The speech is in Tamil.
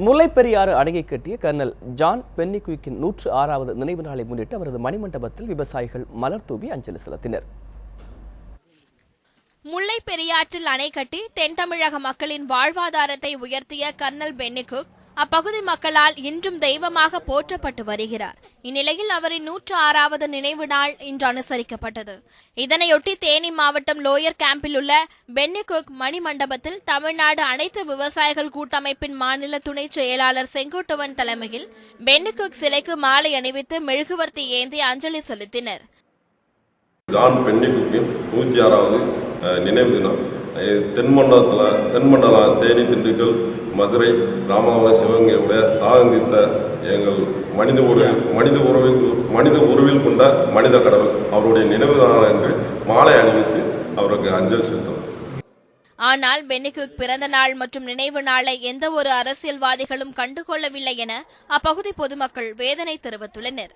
முல்லைப்பெரியாறு அணையை கட்டிய கர்னல் ஜான் பென்னிகுயிக்கின் நூற்று ஆறாவது நினைவு நாளை முன்னிட்டு அவரது மணிமண்டபத்தில் விவசாயிகள் மலர் தூவி அஞ்சலி செலுத்தினர். முல்லை பெரியாற்றில் அணை கட்டி தென் தமிழக மக்களின் வாழ்வாதாரத்தை உயர்த்திய கர்னல் பென்னிகுக் அப்பகுதி மக்களால் இன்றும் தெய்வமாக போற்றப்பட்டு வருகிறார். இந்நிலையில் அவரின் நூற்று ஆறாவது நினைவு நாள் இன்று அனுசரிக்கப்பட்டது. இதனையொட்டி தேனி மாவட்டம் லோயர் கேம்பில் உள்ள பென்னிகுக் மணி மண்டபத்தில் தமிழ்நாடு அனைத்து விவசாயிகள் கூட்டமைப்பின் மாநில துணை செயலாளர் செங்குட்டுவன் தலைமையில் பென்னிகுக் சிலைக்கு மாலை அணிவித்து மெழுகுவர்த்தி ஏந்தி அஞ்சலி செலுத்தினர். ஜான் பென்னிகுக்கின் நூற்றி ஆறாவது நினைவு தினம். தென்மண்டலத்தில் தென்மண்டலம் தேனி திண்டுக்கல் மதுரை ராமநாதபுரம் சிவகங்கையுடைய தாகந்தித்த எங்கள் மனித உரு மனித உறவில் மனித உருவில் கொண்ட மனித கடவுள். அவருடைய நினைவு என்று மாலை அணிவித்து அவருக்கு அஞ்சல் செலுத்தும் ஆனால் பென்னிகுக் பிறந்த நாள் மற்றும் நினைவு நாளை எந்த ஒரு அரசியல்வாதிகளும் கண்டுகொள்ளவில்லை என அப்பகுதி பொதுமக்கள் வேதனை தெரிவித்துள்ளனர்.